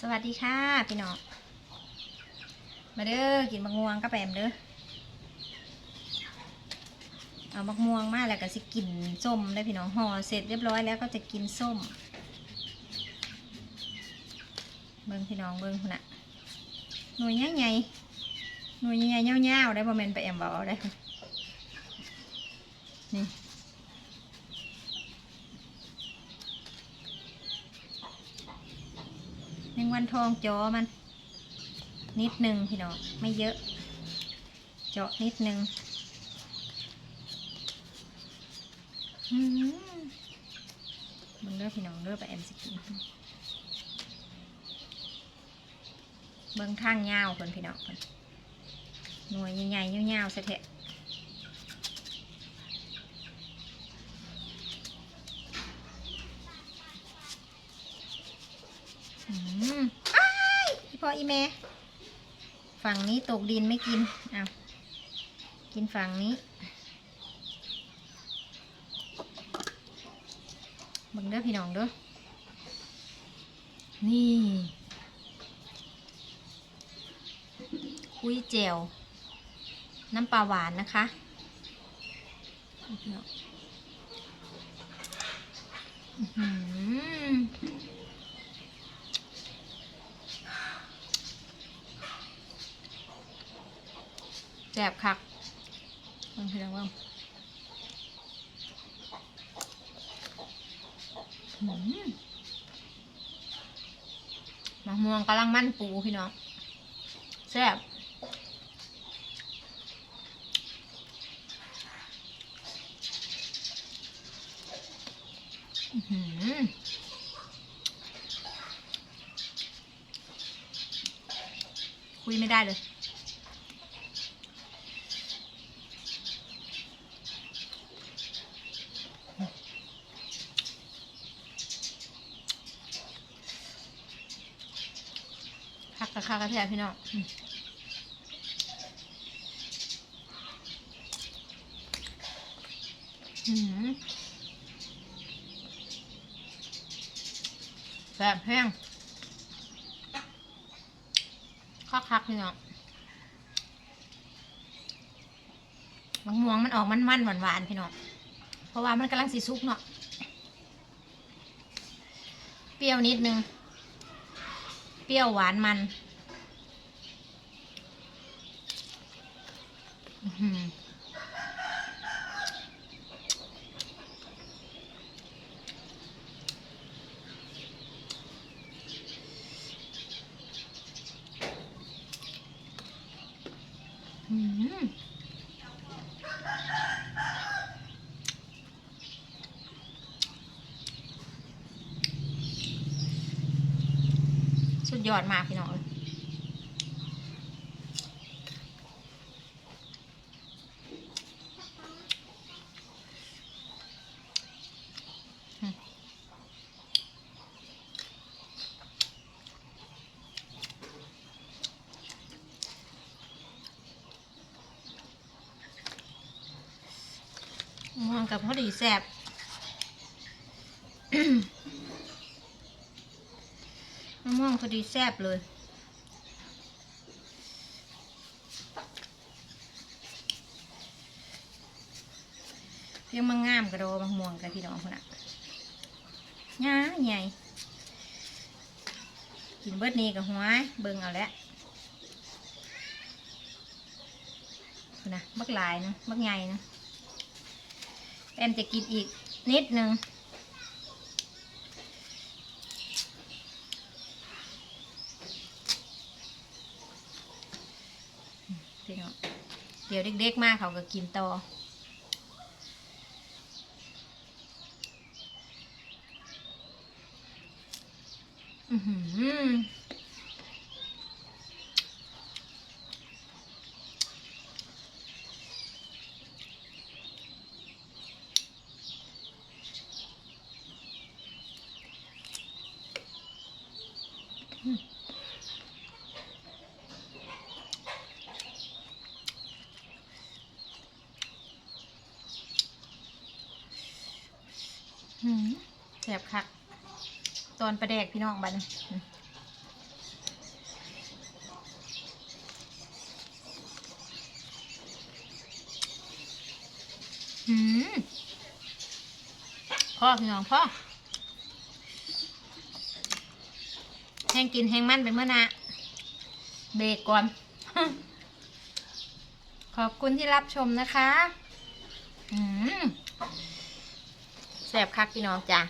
สวัสดีค่ะพี่น้อง มาเด้อกินมะม่วงกับแปมเด้อ เอามะม่วงมาแล้วก็สิกินส้มได้พี่น้องห่อเสร็จเรียบร้อยแล้วก็จะกินส้ม เบิ้งพี่น้องเบิ้งพุ่นน่ะหน่วยใหญ่ๆหน่วยใหญ่ๆเงาวๆได้บ่แม่นไปแอมบอกได้ นี่ แมงวันทองจอมัน นิดหนึ่งพี่น้องไม่เยอะ เจาะนิดหนึ่งมมึงเด้อพี่น้องเด้อไปแอมสกินเบิ้งทางยาวคนพี่น้องคนหน่วยใหญ่ๆยาวๆสะเทะ อืมอ้ายพี่พออีเมฝั่งนี้ตกดินไม่กินอ้าวกินฝั่งนี้บิ่งเด้อพี่น้องเด้อนี่คุยเจวน้ำปลาหวานนะคะอือหือ แสบคักลองพี่น้องว่าหมมะม่วงกำลังมั่นปูพี่น้องแซ่บคุยไม่ได้เลย คักกะคักกะแทบพี่น้องแซ่บแห้งคักคักพี่น้องมะม่วงมันออกมันมันหวานหวานพี่น้อง เพราะว่ามันกำลังสีสุกเนาะ เปรี้ยวนิดนึง เปรี้ยวหวานมันอื้อหืออื้อหือ สุดยอดมากพี่น้องเอ้ย มองกับพอดีแสบมะม่วงพอดีแซบเลยเพียงมังงามกระโดมะม่วงกับพี่น้องคนน่ะย่าใหญ่กินเบิดนี้กับหัวเบิ่งเอาแล้วนะบักลายนะบักใหญ่นะ แอมจะกินอีกนิดนึงพี่น้องเดี๋ยวเด็กๆมากเขาก็กินต่ออือหือ แสบคัก ตอนประแดกพี่น้องบันหืมพ่อพี่น้องพ่อแห้งกินแห้งมันเป็นเมื่อนะเบรกก่อน ขอบคุณที่รับชมนะคะแสบคักพี่น้องจ้า